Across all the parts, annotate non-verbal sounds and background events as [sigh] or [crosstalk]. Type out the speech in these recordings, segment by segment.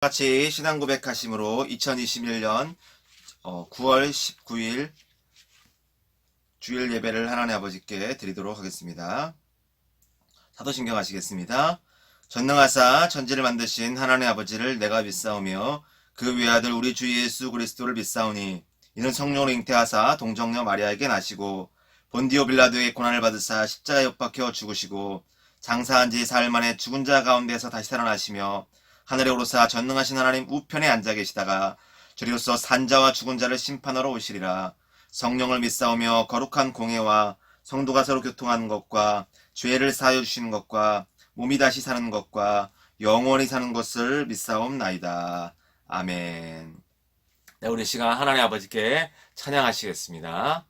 같이 신앙 고백하심으로 2021년 9월 19일 주일 예배를 하나님 아버지께 드리도록 하겠습니다. 사도신경 하시겠습니다. 전능하사 천지를 만드신 하나님 아버지를 내가 믿사오며 그 외아들 우리 주 예수 그리스도를 믿사오니 이는 성령으로 잉태하사 동정녀 마리아에게 나시고 본디오 빌라도의 고난을 받으사 십자가에 못 박혀 죽으시고 장사한 지 사흘 만에 죽은 자 가운데서 다시 살아나시며 하늘에 오르사 전능하신 하나님 우편에 앉아 계시다가 저리로서 산자와 죽은 자를 심판하러 오시리라 성령을 믿사오며 거룩한 공예와 성도가 서로 교통하는 것과 죄를 사하여 주시는 것과 몸이 다시 사는 것과 영원히 사는 것을 믿사옵나이다. 아멘. 네, 우리 시간 하나님 아버지께 찬양하시겠습니다.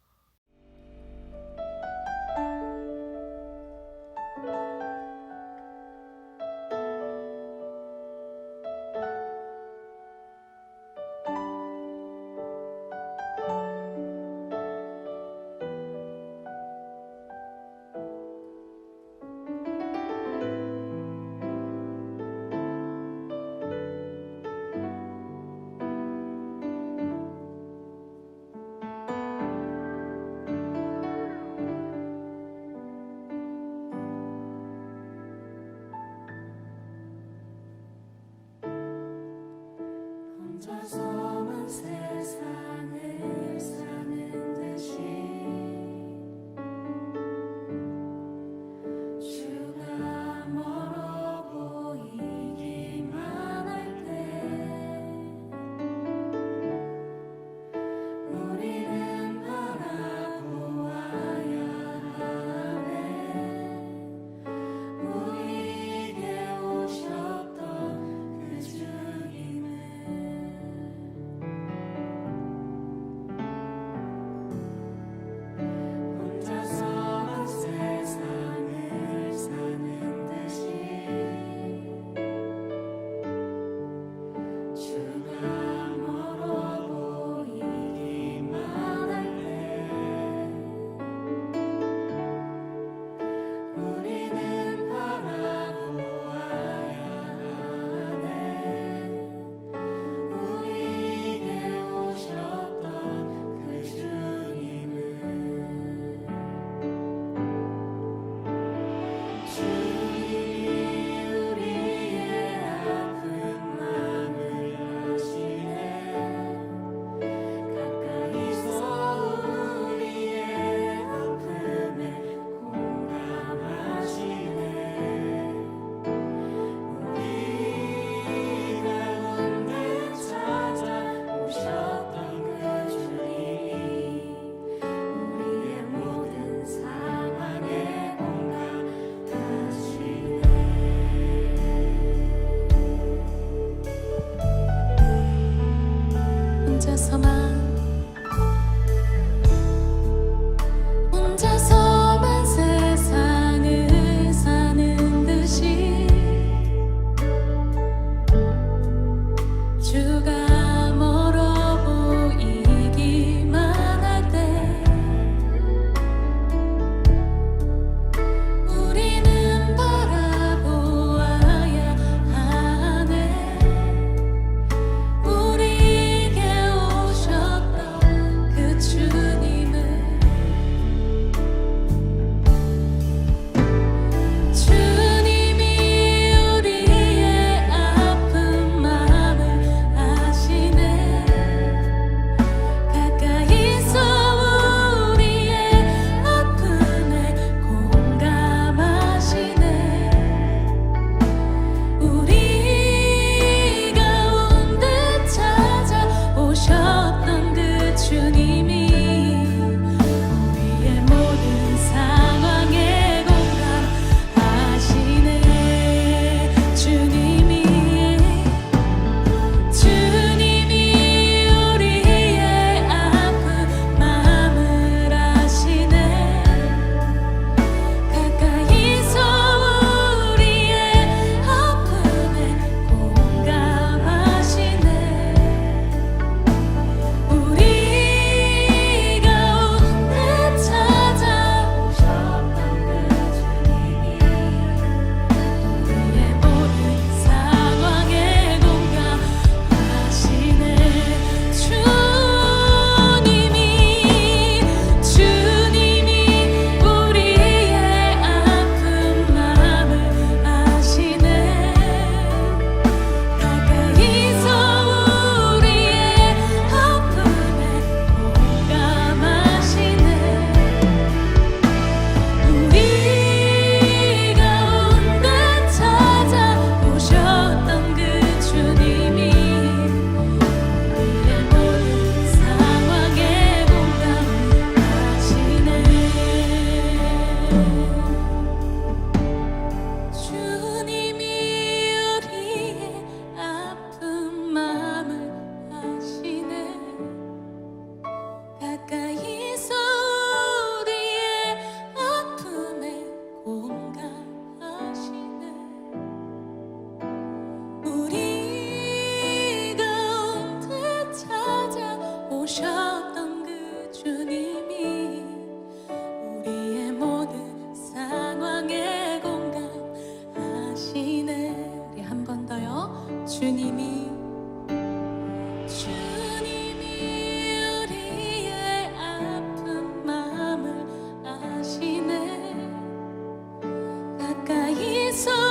가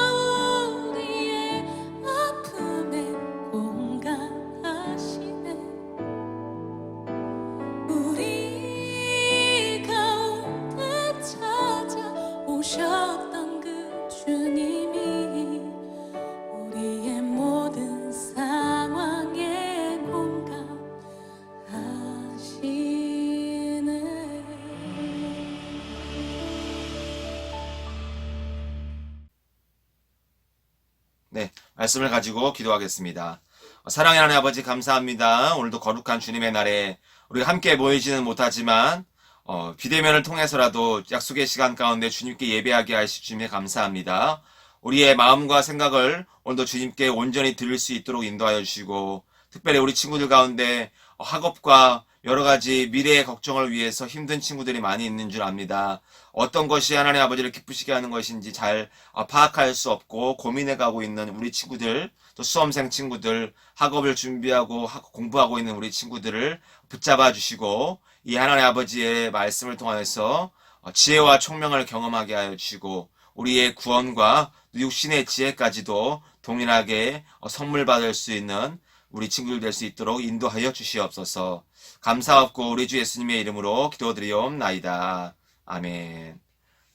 말씀을 가지고 기도하겠습니다. 어, 사랑의 하나님 아버지 감사합니다. 오늘도 거룩한 주님의 날에 우리가 함께 모이지는 못하지만 어, 비대면을 통해서라도 약속의 시간 가운데 주님께 예배하게 하시 주님에 감사합니다. 우리의 마음과 생각을 오늘도 주님께 온전히 들을 수 있도록 인도하여 주시고 특별히 우리 친구들 가운데 어, 학업과 여러 가지 미래의 걱정을 위해서 힘든 친구들이 많이 있는 줄 압니다. 어떤 것이 하나님 아버지를 기쁘시게 하는 것인지 잘 어, 파악할 수 없고 고민해 가고 있는 우리 친구들, 또 수험생 친구들, 학업을 준비하고 학- 공부하고 있는 우리 친구들을 붙잡아 주시고 이 하나님 아버지의 말씀을 통하여서 어, 지혜와 총명을 경험하게 하여 주시고 우리의 구원과 육신의 지혜까지도 동일하게 어, 선물 받을 수 있는 우리 친구들 될 수 있도록 인도하여 주시옵소서. 감사없고 우리 주 예수님의 이름으로 기도드리옵나이다. 아멘.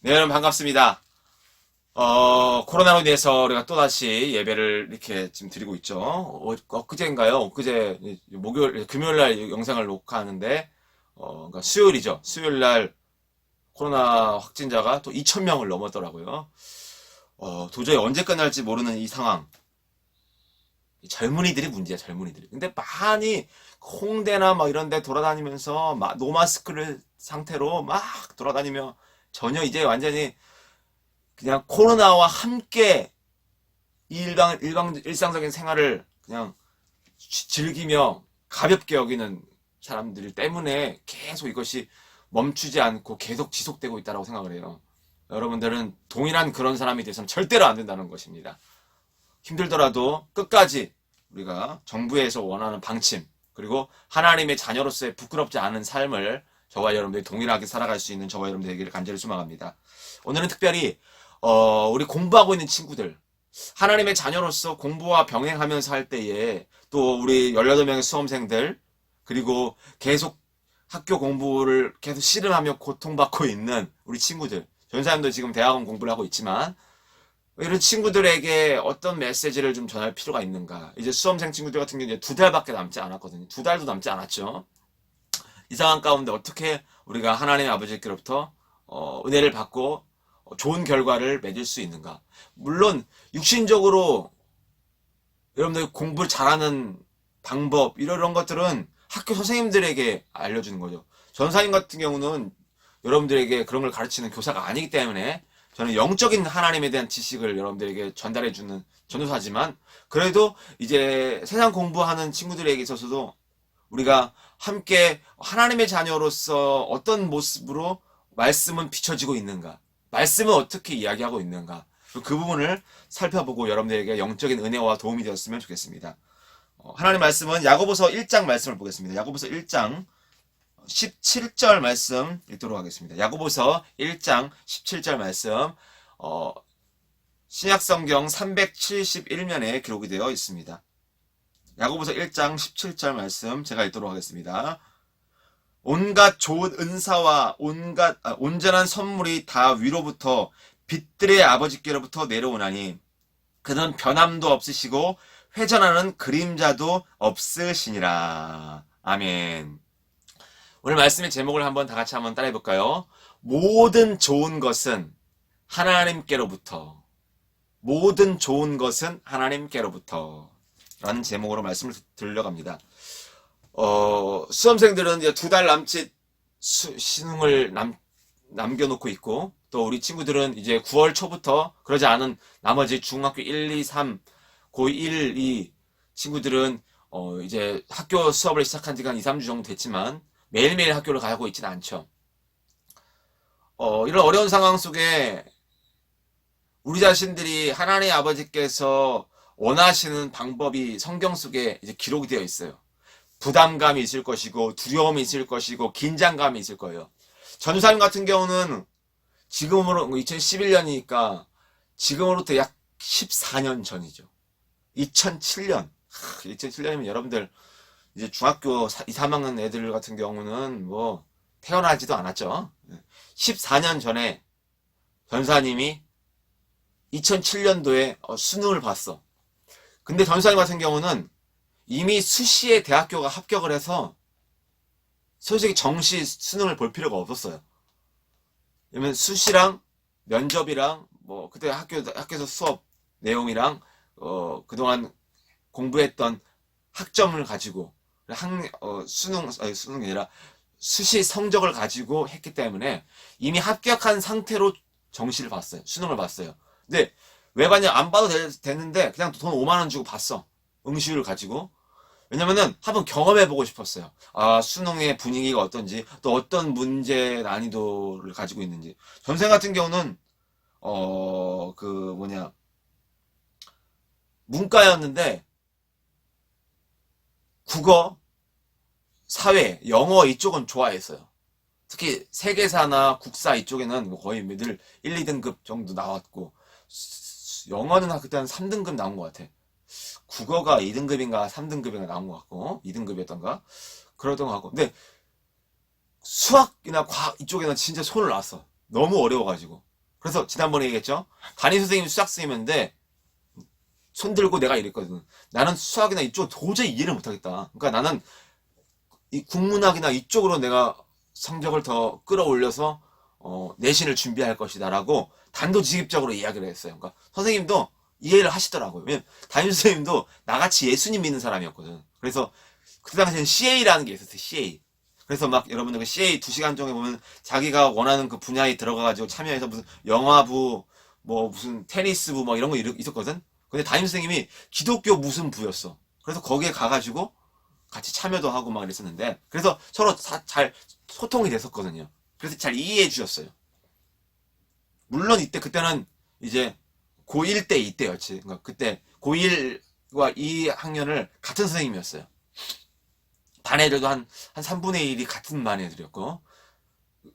네, 여러분 반갑습니다. 어, 코로나로 인해서 우리가 또다시 예배를 이렇게 지금 드리고 있죠. 어, 엊그제인가요? 엊그제, 목요일, 금요일 날 영상을 녹화하는데, 어, 그러니까 수요일이죠. 수요일 날 코로나 확진자가 또 2,000명을 넘었더라고요. 어, 도저히 언제 끝날지 모르는 이 상황. 이 젊은이들이 문제야, 젊은이들이. 근데 많이 홍대나 막 이런 데 돌아다니면서 막 노마스크를 상태로 막 돌아다니며 전혀 이제 완전히 그냥 코로나와 함께 일방, 일방, 일상적인 생활을 그냥 지- 즐기며 가볍게 여기는 사람들 때문에 계속 이것이 멈추지 않고 계속 지속되고 있다고 생각을 해요. 여러분들은 동일한 그런 사람이 돼서는 절대로 안 된다는 것입니다. 힘들더라도 끝까지 우리가 정부에서 원하는 방침, 그리고 하나님의 자녀로서의 부끄럽지 않은 삶을 저와 여러분들이 동일하게 살아갈 수 있는 저와 여러분들 에게를 간절히 소망합니다. 오늘은 특별히 어, 우리 공부하고 있는 친구들, 하나님의 자녀로서 공부와 병행하면서 할 때에 또 우리 18명의 수험생들, 그리고 계속 학교 공부를 계속 씨름하며 고통받고 있는 우리 친구들, 전사님도 지금 대학원 공부를 하고 있지만, 이런 친구들에게 어떤 메시지를 좀 전할 필요가 있는가. 이제 수험생 친구들 같은 경우는 두 달밖에 남지 않았거든요. 두 달도 남지 않았죠. 이 상황 가운데 어떻게 우리가 하나님의 아버지께로부터 어, 은혜를 받고 어, 좋은 결과를 맺을 수 있는가. 물론 육신적으로 여러분들 공부를 잘하는 방법 이런 것들은 학교 선생님들에게 알려주는 거죠. 전사님 같은 경우는 여러분들에게 그런 걸 가르치는 교사가 아니기 때문에 저는 영적인 하나님에 대한 지식을 여러분들에게 전달해주는 전도사지만 그래도 이제 세상 공부하는 친구들에게 있어서도 우리가 함께 하나님의 자녀로서 어떤 모습으로 말씀은 비춰지고 있는가 말씀은 어떻게 이야기하고 있는가 그 부분을 살펴보고 여러분들에게 영적인 은혜와 도움이 되었으면 좋겠습니다. 어, 하나님 말씀은 야고보서 1장 말씀을 보겠습니다. 야고보서 1장 17절 말씀 읽도록 하겠습니다. 야고보서 1장 17절 말씀 어, 신약성경 371면에 기록이 되어 있습니다. 야고보서 1장 17절 말씀 제가 읽도록 하겠습니다. 온갖 좋은 은사와 온갖 아, 온전한 선물이 다 위로부터 빛들의 아버지께로부터 내려오나니 그는 변함도 없으시고 회전하는 그림자도 없으시니라. 아멘. 오늘 말씀의 제목을 한번 다 같이 한번 따라해 볼까요? 모든 좋은 것은 하나님께로부터. 모든 좋은 것은 하나님께로부터. 라는 제목으로 말씀을 들려갑니다. 어, 수험생들은 두 달 남짓 수- 수능을 남, 남겨놓고 있고, 또 우리 친구들은 이제 9월 초부터 그러지 않은 나머지 중학교 1, 2, 3, 고1, 1, 2 친구들은 어, 이제 학교 수업을 시작한 지가 한 2, 3주 정도 됐지만, 매일매일 학교를 가고 있지는 않죠. 어, 이런 어려운 상황 속에 우리 자신들이 하나님 아버지께서 원하시는 방법이 성경 속에 이제 기록이 되어 있어요. 부담감이 있을 것이고 두려움이 있을 것이고 긴장감이 있을 거예요. 전사님 같은 경우는 지금으로 2011년이니까 지금으로부터 약 14년 전이죠. 2007년. 2007년이면 여러분들 이제 중학교 2, 3학년 애들 같은 경우는 뭐 태어나지도 않았죠. 14년 전에 전사님이 2007년도에 어, 수능을 봤어. 근데 전사님 같은 경우는 이미 수시에 대학교가 합격을 해서 솔직히 정시 수능을 볼 필요가 없었어요. 왜냐면 수시랑 면접이랑 뭐 그때 학교 학교에서 수업 내용이랑 어 그동안 공부했던 학점을 가지고 학 어, 수능 아니 수능이 아니라 수시 성적을 가지고 했기 때문에 이미 합격한 상태로 정시를 봤어요. 수능을 봤어요. 근데 왜 봤냐? 안 봐도 되, 되는데 그냥 돈 5만 원 주고 봤어. 응시율을 가지고. 왜냐면은 한번 경험해 보고 싶었어요. 아, 수능의 분위기가 어떤지, 또 어떤 문제 난이도를 가지고 있는지. 전생 같은 경우는 어, 그 뭐냐 문과였는데 국어, 사회, 영어 이쪽은 좋아했어요. 특히 세계사나 국사 이쪽에는 뭐 거의 늘 1, 2등급 정도 나왔고 수- 영어는 그때 한 3등급 나온 것 같아. 국어가 2등급인가 3등급인가 나온 것 같고 2등급이었던가 그러던 것 같고 근데 수학이나 과학 이쪽에는 진짜 손을 놨어. 너무 어려워가지고. 그래서 지난번에 얘기했죠. 담임 선생님이 수학 선생님인데 손 들고 내가 이랬거든. 나는 수학이나 이쪽 도저히 이해를 못하겠다. 그러니까 나는 이 국문학이나 이쪽으로 내가 성적을 더 끌어올려서 어, 내신을 준비할 것이다라고 단도직입적으로 이야기를 했어요. 그러니까 선생님도 이해를 하시더라고요. 왜냐면 담임 선생님도 나같이 예수님 믿는 사람이었거든. 그래서 그 당시에는 CA라는 게 있었어요. CA. 그래서 막 여러분들 그 CA 두 시간 동에 보면 자기가 원하는 그 분야에 들어가가지고 참여해서 무슨 영화부, 뭐 무슨 테니스부 뭐 이런 거 있었거든. 근데 담임 선생님이 기독교 무슨 부였어. 그래서 거기에 가가지고 같이 참여도 하고 막 이랬었는데 그래서 서로 사- 잘 소통이 됐었거든요. 그래서 잘 이해해 주셨어요. 물론 이때 그때는 이제 고1 때 이때였지. 그러니까 그때 고1과 2학년을 같은 선생님이었어요. 반 애들도 한, 한 3분의 1이 같은 반 애들이었고,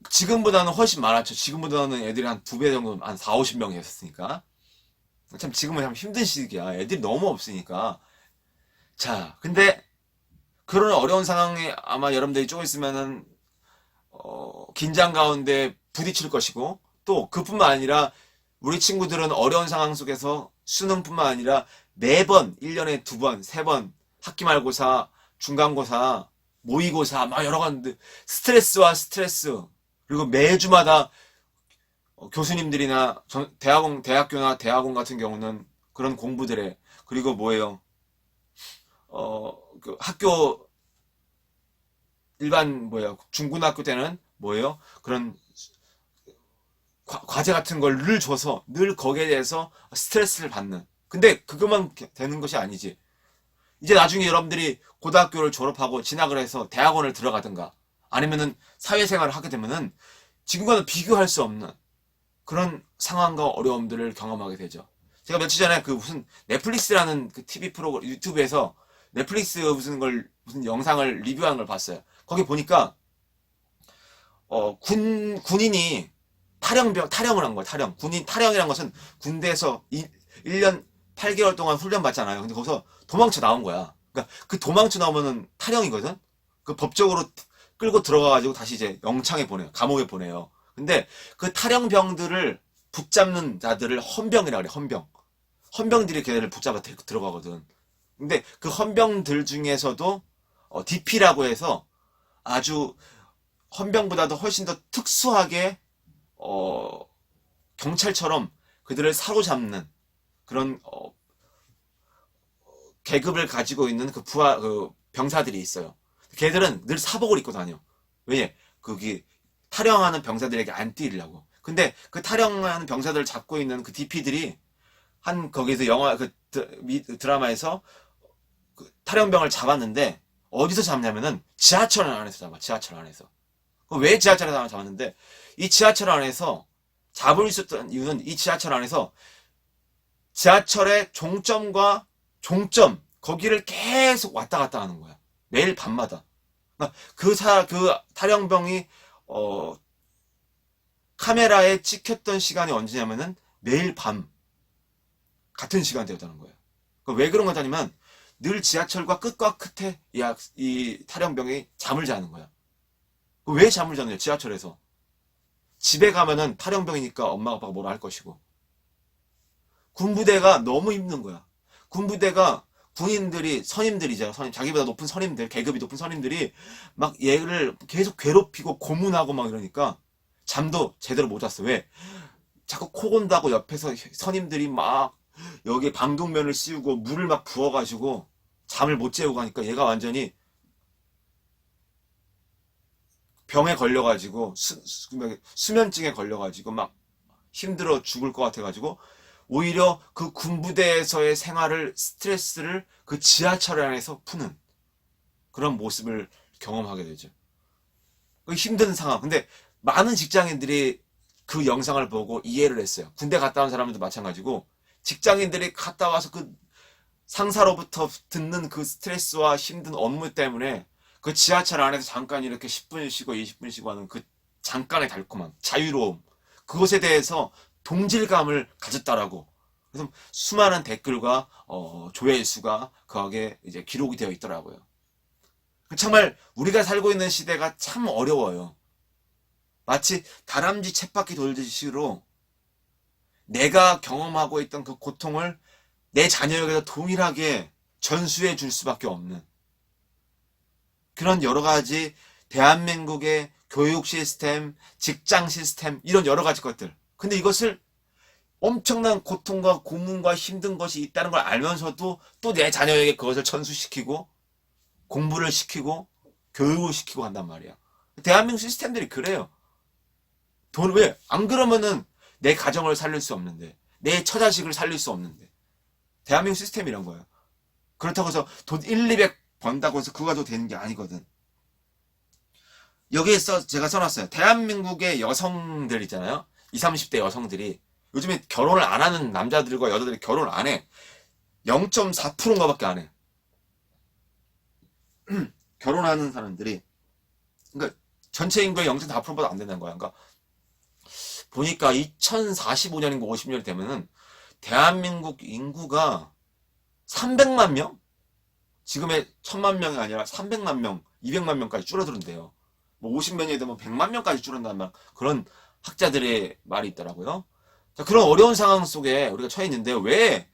지금보다는 훨씬 많았죠. 지금보다는 애들이 한 두 배 정도, 한 4, 50명이었으니까. 참 지금은 참 힘든 시기야. 애들이 너무 없으니까. 자, 근데 그런 어려운 상황에 아마 여러분들이 조금 있으면은, 어, 긴장 가운데 부딪힐 것이고, 또 그뿐만 아니라 우리 친구들은 어려운 상황 속에서 수능뿐만 아니라 매번 1년에 두 번, 세 번 학기 말고사, 중간고사, 모의고사 막 여러 가지 스트레스와 스트레스 그리고 매주마다 어, 교수님들이나 전- 대학원 대학교나 대학원 같은 경우는 그런 공부들에 그리고 뭐예요? 어, 그 학교 일반 뭐예요? 중고등학교 때는 뭐예요? 그런 과, 과제 같은 걸 늘 줘서 늘 거기에 대해서 스트레스를 받는. 근데 그것만 게- 되는 것이 아니지. 이제 나중에 여러분들이 고등학교를 졸업하고 진학을 해서 대학원을 들어가든가 아니면은 사회생활을 하게 되면은 지금과는 비교할 수 없는 그런 상황과 어려움들을 경험하게 되죠. 제가 며칠 전에 그 무슨 넷플릭스라는 그 TV 프로그램 유튜브에서 넷플릭스 무슨 걸 무슨 영상을 리뷰하는 걸 봤어요. 거기 보니까 어, 군 군인이 탈영병 탈영을 한 거야. 탈영. 군인 탈영이란 것은 군대에서 1, 1년 8개월 동안 훈련 받잖아요. 근데 거기서 도망쳐 나온 거야. 그러니까 그 도망쳐 나오면은 탈영이거든. 그 법적으로 끌고 들어가 가지고 다시 이제 영창에 보내요. 감옥에 보내요. 근데 그 탈영병들을 붙잡는 자들을 헌병이라 그래. 헌병. 헌병들이 걔네를 붙잡아 들어가거든. 근데 그 헌병들 중에서도 어, DP라고 해서 아주 헌병보다도 훨씬 더 특수하게 어, 경찰처럼 그들을 사로잡는 그런 어, 계급을 가지고 있는 그 부하 그 병사들이 있어요. 걔들은 늘 사복을 입고 다녀. 왜? 거기 탈영하는 병사들에게 안 뛰려고. 근데 그 탈영하는 병사들을 잡고 있는 그 DP들이 한 거기서 영화 그 드라마에서 그 탈영병을 잡았는데 어디서 잡냐면은 지하철 안에서 잡아. 지하철 안에서. 그왜 지하철 안에서 잡았는데 이 지하철 안에서 잡을 수 있었던 이유는 이 지하철 안에서 지하철의 종점과 종점 거기를 계속 왔다 갔다 하는 거야. 매일 밤마다. 그러니까 그 사, 그 탈영병이 어 카메라에 찍혔던 시간이 언제냐면은 매일 밤 같은 시간대였다는 거예요. 그왜 그런 거냐면 늘 지하철과 끝과 끝에 이, 학- 이 탈영병이 잠을 자는 거야. 그왜 잠을 자느냐? 지하철에서 집에 가면은 탈영병이니까 엄마 아빠가 뭐라 할 것이고 군부대가 너무 힘든 거야. 군부대가 군인들이 선임들이잖아. 선임 자기보다 높은 선임들, 계급이 높은 선임들이 막 얘를 계속 괴롭히고 고문하고 막 이러니까 잠도 제대로 못 잤어. 왜? 자꾸 코 곤다고 옆에서 선임들이 막 여기 방독면을 씌우고 물을 막 부어 가지고 잠을 못 재우고 하니까 얘가 완전히 병에 걸려 가지고 수, 수, 수면증에 걸려 가지고 막 힘들어 죽을 것 같아 가지고 오히려 그 군부대에서의 생활을 스트레스를 그 지하철 안에서 푸는 그런 모습을 경험하게 되죠. 그 힘든 상황. 근데 많은 직장인들이 그 영상을 보고 이해를 했어요. 군대 갔다 온 사람들도 마찬가지고 직장인들이 갔다 와서 그 상사로부터 듣는 그 스트레스와 힘든 업무 때문에 그 지하철 안에서 잠깐 이렇게 10분 쉬고 20분 쉬고 하는 그 잠깐의 달콤함, 자유로움, 그것에 대해서 동질감을 가졌다라고. 그래서 수많은 댓글과 어, 조회수가 거기에 이제 기록이 되어 있더라고요. 정말 우리가 살고 있는 시대가 참 어려워요. 마치 다람쥐 쳇바퀴 돌듯이로 내가 경험하고 있던 그 고통을 내 자녀에게도 동일하게 전수해 줄 수밖에 없는 그런 여러 가지 대한민국의 교육 시스템, 직장 시스템, 이런 여러 가지 것들. 근데 이것을 엄청난 고통과 고문과 힘든 것이 있다는 걸 알면서도 또 내 자녀에게 그것을 전수시키고 공부를 시키고 교육을 시키고 한단 말이야. 대한민국 시스템들이 그래요. 돈, 왜? 안 그러면은 내 가정을 살릴 수 없는데, 내 처자식을 살릴 수 없는데. 대한민국 시스템이란 거예요. 그렇다고 해서 돈 1, 200 번다고 해서 그거 가지고 되는 게 아니거든. 여기에 써, 제가 써놨어요. 대한민국의 여성들 있잖아요. 20, 30대 여성들이 요즘에 결혼을 안 하는 남자들과 여자들이 결혼을 안 해. 0.4%인가 밖에 안 해. [clears throat] 결혼하는 사람들이, 그러니까 전체 인구의 0.4%보다 안 된다는 거야. 그러니까 보니까 2045년인가 50년이 되면은 대한민국 인구가 300만 명? 지금의 1000만 명이 아니라 300만 명, 200만 명까지 줄어드는데요. 뭐 50몇 년이 되면 100만 명까지 줄어든다는 말, 그런 학자들의 말이 있더라고요. 자, 그런 어려운 상황 속에 우리가 처해 있는데 왜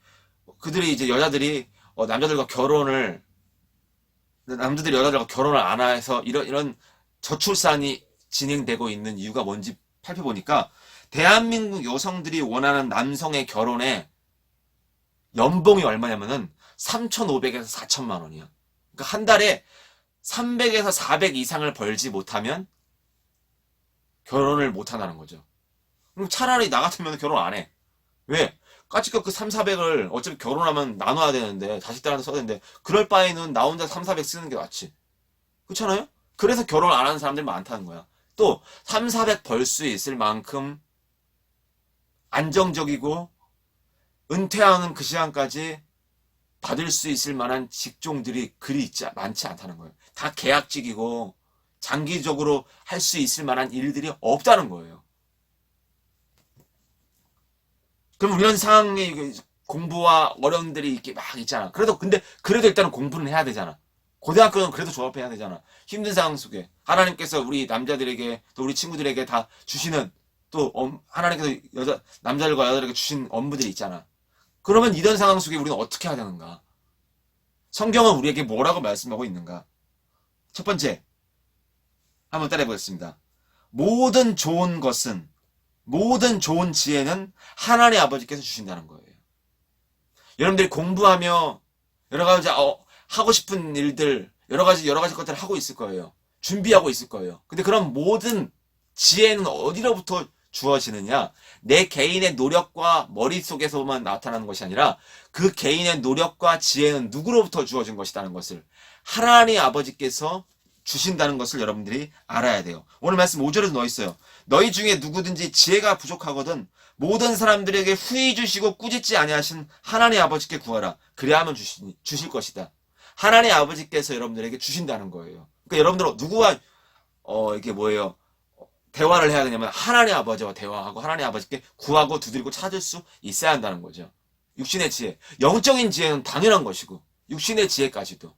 그들이 이제 여자들이 어, 남자들과 결혼을 남자들이 여자들과 결혼을 안 해서 이런 이런 저출산이 진행되고 있는 이유가 뭔지 살펴보니까 대한민국 여성들이 원하는 남성의 결혼에 연봉이 얼마냐면은 3,500에서 4천만 원이야. 그러니까 한 달에 300에서 400 이상을 벌지 못하면 결혼을 못 한다는 거죠. 그럼 차라리 나 같으면 결혼 안 해. 왜? 까짓것 그 3, 400을 어차피 결혼하면 나눠야 되는데 자식들한테 써야 되는데 그럴 바에는 나 혼자 3, 400 쓰는 게 낫지. 그렇잖아요? 그래서 결혼 안 하는 사람들이 많다는 거야. 또 3, 400 벌 수 있을 만큼 안정적이고 은퇴하는 그 시간까지 받을 수 있을 만한 직종들이 그리 있지 많지 않다는 거예요. 다 계약직이고 장기적으로 할 수 있을 만한 일들이 없다는 거예요. 그럼 이런 상황에 공부와 어려움들이 이렇게 막 있잖아. 그래도 근데 그래도 일단은 공부는 해야 되잖아. 고등학교는 그래도 졸업해야 되잖아. 힘든 상황 속에 하나님께서 우리 남자들에게 또 우리 친구들에게 다 주시는 또 엄- 하나님께서 여자 남자들과 여자들에게 주신 업무들이 있잖아. 그러면 이런 상황 속에 우리는 어떻게 해야 되는가? 성경은 우리에게 뭐라고 말씀하고 있는가? 첫 번째, 한번 따라해 보겠습니다. 모든 좋은 것은, 모든 좋은 지혜는 하나님 아버지께서 주신다는 거예요. 여러분들이 공부하며 여러 가지 어, 하고 싶은 일들, 여러 가지 여러 가지 것들을 하고 있을 거예요. 준비하고 있을 거예요. 근데 그럼 모든 지혜는 어디로부터 주어지느냐? 내 개인의 노력과 머릿속에서만 나타나는 것이 아니라 그 개인의 노력과 지혜는 누구로부터 주어진 것이라는 것을 하나님 아버지께서 주신다는 것을 여러분들이 알아야 돼요. 오늘 말씀 5절에도 넣어 있어요. 너희 중에 누구든지 지혜가 부족하거든 모든 사람들에게 후히 주시고 꾸짖지 아니하신 하나님 아버지께 구하라. 그래야만 주시, 주실 것이다. 하나님 아버지께서 여러분들에게 주신다는 거예요. 그러니까 여러분들 누구와 어 이게 뭐예요? 대화를 해야 되냐면 하나님 아버지와 대화하고 하나님 아버지께 구하고 두드리고 찾을 수 있어야 한다는 거죠. 육신의 지혜, 영적인 지혜는 당연한 것이고 육신의 지혜까지도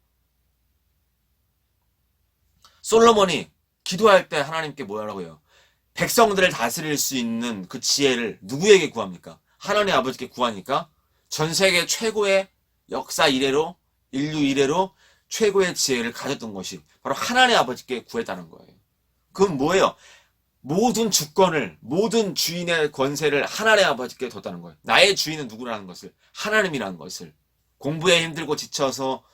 솔로몬이 기도할 때 하나님께 뭐라고 해요? 백성들을 다스릴 수 있는 그 지혜를 누구에게 구합니까? 하나님 아버지께 구하니까 전 세계 최고의 역사 이래로 인류 이래로 최고의 지혜를 가졌던 것이 바로 하나님 아버지께 구했다는 거예요. 그건 뭐예요? 모든 주권을 모든 주인의 권세를 하나님 아버지께 뒀다는 거예요. 나의 주인은 누구라는 것을 하나님이라는 것을 공부에 힘들고 지쳐서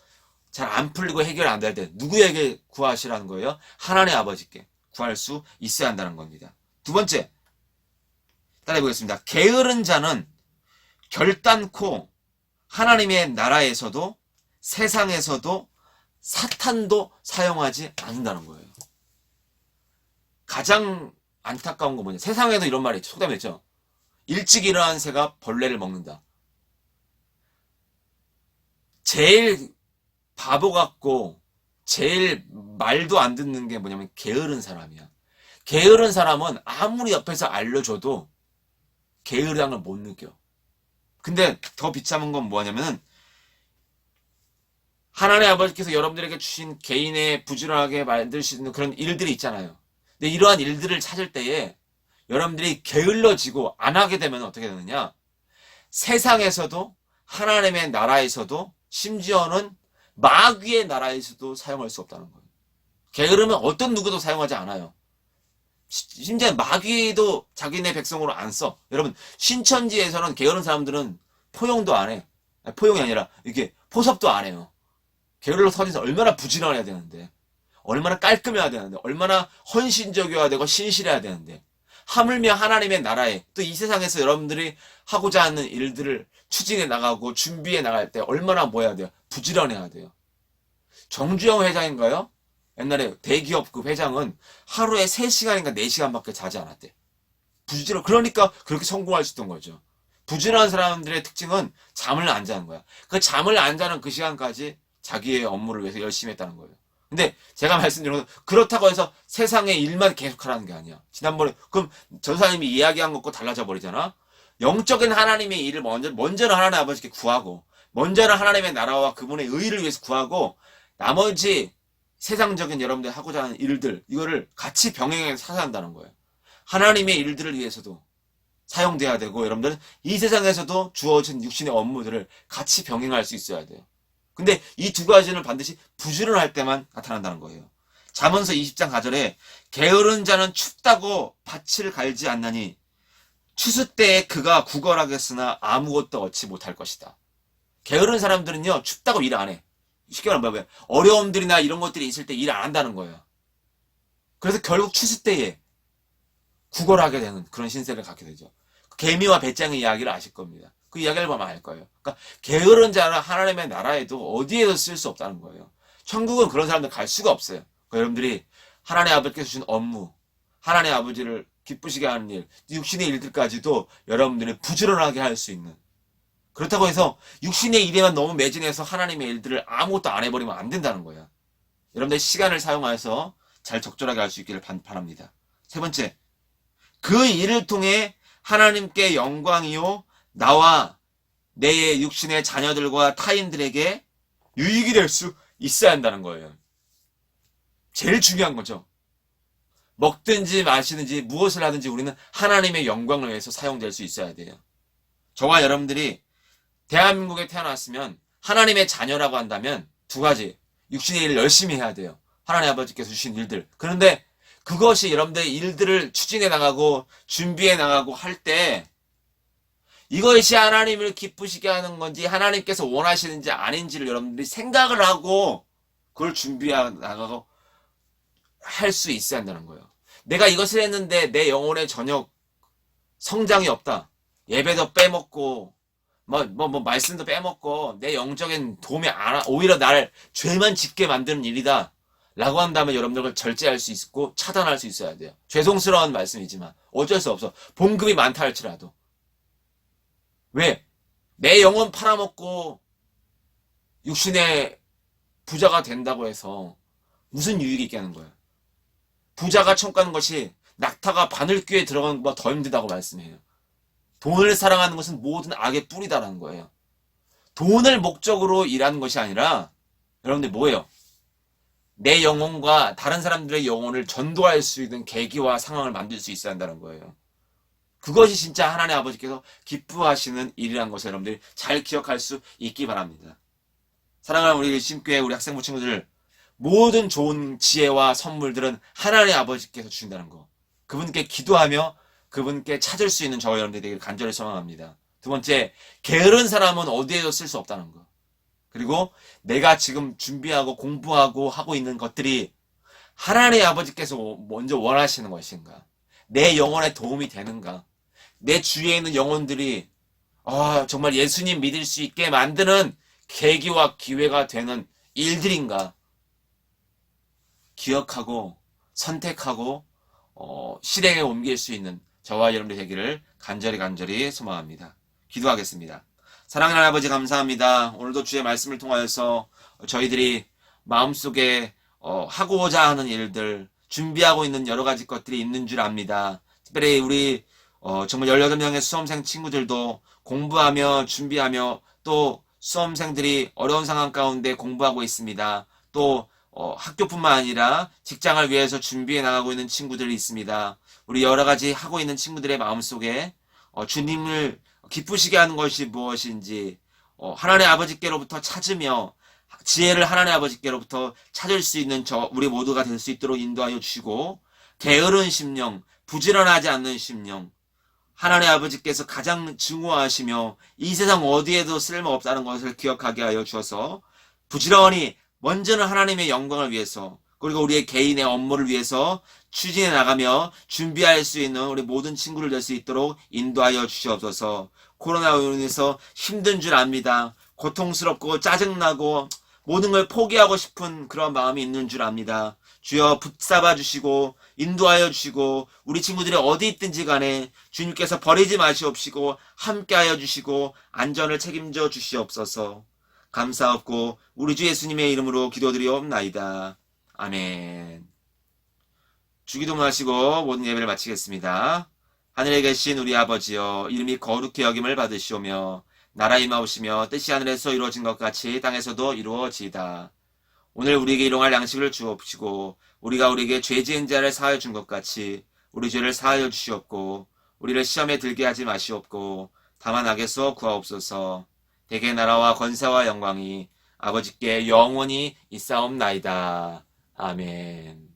잘 안 풀리고 해결 안 될 때 누구에게 구하시라는 거예요? 하나님 아버지께 구할 수 있어야 한다는 겁니다. 두 번째 따라해 보겠습니다. 게으른 자는 결단코 하나님의 나라에서도 세상에서도 사탄도 사용하지 않는다는 거예요. 가장 안타까운 건 뭐냐? 세상에도 이런 말이 있죠. 일찍 일어난 새가 벌레를 먹는다. 제일 바보 같고 제일 말도 안 듣는 게 뭐냐면 게으른 사람이야. 게으른 사람은 아무리 옆에서 알려줘도 게으르다는 걸 못 느껴. 근데 더 비참한 건 뭐냐면은 하나님 아버지께서 여러분들에게 주신 개인의 부지런하게 만들 수 있는 그런 일들이 있잖아요. 근데 이러한 일들을 찾을 때에 여러분들이 게을러지고 안 하게 되면 어떻게 되느냐? 세상에서도 하나님의 나라에서도 심지어는 마귀의 나라에서도 사용할 수 없다는 거예요. 게으르면 어떤 누구도 사용하지 않아요. 시- 심지어 마귀도 자기네 백성으로 안 써. 여러분 신천지에서는 게으른 사람들은 포용도 안 해. 포용이 아니라 이게 포섭도 안 해요. 게을러 서진서 얼마나 부지런해야 되는데, 얼마나 깔끔해야 되는데, 얼마나 헌신적이어야 되고 신실해야 되는데, 하물며 하나님의 나라에 또 이 세상에서 여러분들이 하고자 하는 일들을 추진해 나가고 준비해 나갈 때 얼마나 뭐 해야 돼요? 부지런해야 돼요. 정주영 회장인가요? 옛날에 대기업 그 회장은 하루에 3시간인가 4시간밖에 자지 않았대. 부지런, 그러니까 그렇게 성공할 수 있던 거죠. 부지런한 사람들의 특징은 잠을 안 자는 거야. 그 잠을 안 자는 그 시간까지 자기의 업무를 위해서 열심히 했다는 거예요. 근데 제가 [laughs] 말씀드린 건 그렇다고 해서 세상의 일만 계속하라는 게 아니야. 지난번에 그럼 전사님이 이야기한 것과 달라져 버리잖아. 영적인 하나님의 일을 먼저 먼저는 하나님 아버지께 구하고 먼저는 하나님의 나라와 그분의 의를 위해서 구하고 나머지 세상적인 여러분들 하고자 하는 일들 이거를 같이 병행해서 살아간다는 거예요. 하나님의 일들을 위해서도 사용돼야 되고 여러분들은 이 세상에서도 주어진 육신의 업무들을 같이 병행할 수 있어야 돼요. 근데 이 두 가지는 반드시 부지런할 때만 나타난다는 거예요. 잠언서 20장 4절에 게으른 자는 춥다고 밭을 갈지 않나니 추수 때에 그가 구걸하겠으나 아무것도 얻지 못할 것이다. 게으른 사람들은요 춥다고 일 안 해. 쉽게 말하면 뭐야 어려움들이나 이런 것들이 있을 때 일 안 한다는 거예요. 그래서 결국 추수 때에 구걸하게 되는 그런 신세를 갖게 되죠. 개미와 배짱의 이야기를 아실 겁니다. 그 이야기를 보면 알 거예요. 그러니까 게으른 자는 하나님의 나라에도 어디에도 쓸 수 없다는 거예요. 천국은 그런 사람들 갈 수가 없어요. 그러니까 여러분들이 하나님 아버지께서 주신 업무, 하나님 아버지를 기쁘시게 하는 일, 육신의 일들까지도 여러분들이 부지런하게 할 수 있는. 그렇다고 해서 육신의 일에만 너무 매진해서 하나님의 일들을 아무것도 안 해버리면 안 된다는 거예요. 여러분들 시간을 사용해서 잘 적절하게 할 수 있기를 반- 바랍니다. 세 번째, 그 일을 통해 하나님께 영광이요, 나와 내 육신의 자녀들과 타인들에게 유익이 될 수 있어야 한다는 거예요. 제일 중요한 거죠. 먹든지 마시든지 무엇을 하든지 우리는 하나님의 영광을 위해서 사용될 수 있어야 돼요. 저와 여러분들이 대한민국에 태어났으면 하나님의 자녀라고 한다면 두 가지. 육신의 일을 열심히 해야 돼요. 하나님 아버지께서 주신 일들. 그런데 그것이 여러분들의 일들을 추진해 나가고 준비해 나가고 할 때 이것이 하나님을 기쁘시게 하는 건지 하나님께서 원하시는지 아닌지를 여러분들이 생각을 하고 그걸 준비해 나가고 할 수 있어야 한다는 거예요. 내가 이것을 했는데 내 영혼의 저녁 성장이 없다. 예배도 빼먹고 뭐, 뭐, 뭐, 말씀도 빼먹고, 내 영적인 도움이 안, 와- 오히려 나를 죄만 짓게 만드는 일이다. 라고 한다면 여러분들 을 절제할 수 있고 차단할 수 있어야 돼요. 죄송스러운 말씀이지만 어쩔 수 없어. 봉급이 많다 할지라도. 왜? 내 영혼 팔아먹고 육신의 부자가 된다고 해서 무슨 유익이 있겠는 거예요? 부자가 천국 가는 것이 낙타가 바늘 귀에 들어가는 것보다 더 힘들다고 말씀해요. 돈을 사랑하는 것은 모든 악의 뿌리다라는 거예요. 돈을 목적으로 일하는 것이 아니라 여러분들 뭐예요? 내 영혼과 다른 사람들의 영혼을 전도할 수 있는 계기와 상황을 만들 수 있어야 한다는 거예요. 그것이 진짜 하나님 아버지께서 기뻐하시는 일이라는 것을 여러분들이 잘 기억할 수 있기 바랍니다. 사랑하는 우리 신교회 우리 학생부 친구들 모든 좋은 지혜와 선물들은 하나님 아버지께서 주신다는 거. 그분께 기도하며 그분께 찾을 수 있는 저와 여러분들이 되기를 간절히 소망합니다. 두 번째, 게으른 사람은 어디에도 쓸 수 없다는 거. 그리고 내가 지금 준비하고 공부하고 하고 있는 것들이 하나님 아버지께서 먼저 원하시는 것인가? 내 영혼에 도움이 되는가? 내 주위에 있는 영혼들이 아, 정말 예수님 믿을 수 있게 만드는 계기와 기회가 되는 일들인가? 기억하고 선택하고 어, 실행에 옮길 수 있는 저와 여러분들 되기를 간절히 간절히 소망합니다. 기도하겠습니다. 사랑하는 아버지 감사합니다. 오늘도 주의 말씀을 통하여서 저희들이 마음속에 어, 하고자 하는 일들 준비하고 있는 여러 가지 것들이 있는 줄 압니다. 특별히 우리 어, 정말 18명의 수험생 친구들도 공부하며 준비하며 또 수험생들이 어려운 상황 가운데 공부하고 있습니다. 또 어, 학교뿐만 아니라 직장을 위해서 준비해 나가고 있는 친구들이 있습니다. 우리 여러 가지 하고 있는 친구들의 마음속에 어, 주님을 기쁘시게 하는 것이 무엇인지 어, 하나님 아버지께로부터 찾으며 지혜를 하나님 아버지께로부터 찾을 수 있는 저 우리 모두가 될 수 있도록 인도하여 주시고 게으른 심령, 부지런하지 않는 심령, 하나님 아버지께서 가장 증오하시며 이 세상 어디에도 쓸모없다는 것을 기억하게 하여 주어서 부지런히 먼저는 하나님의 영광을 위해서 그리고 우리의 개인의 업무를 위해서 추진해 나가며 준비할 수 있는 우리 모든 친구를 될 수 있도록 인도하여 주시옵소서. 코로나로 인해서 힘든 줄 압니다. 고통스럽고 짜증나고 모든 걸 포기하고 싶은 그런 마음이 있는 줄 압니다. 주여 붙잡아 주시고 인도하여 주시고 우리 친구들이 어디 있든지 간에 주님께서 버리지 마시옵시고 함께하여 주시고 안전을 책임져 주시옵소서. 감사없고 우리 주 예수님의 이름으로 기도드리옵나이다. 아멘. 주기도문 하시고 모든 예배를 마치겠습니다. 하늘에 계신 우리 아버지여 이름이 거룩히 여김을 받으시오며 나라 임하오시며 뜻이 하늘에서 이루어진 것 같이 땅에서도 이루어지이다. 오늘 우리에게 일용할 양식을 주옵시고 우리가 우리에게 죄 지은 자를 사하여 준 것 같이 우리 죄를 사하여 주시옵고 우리를 시험에 들게 하지 마시옵고 다만 악에서 구하옵소서 대개 나라와 권세와 영광이 아버지께 영원히 있사옵나이다. 아멘.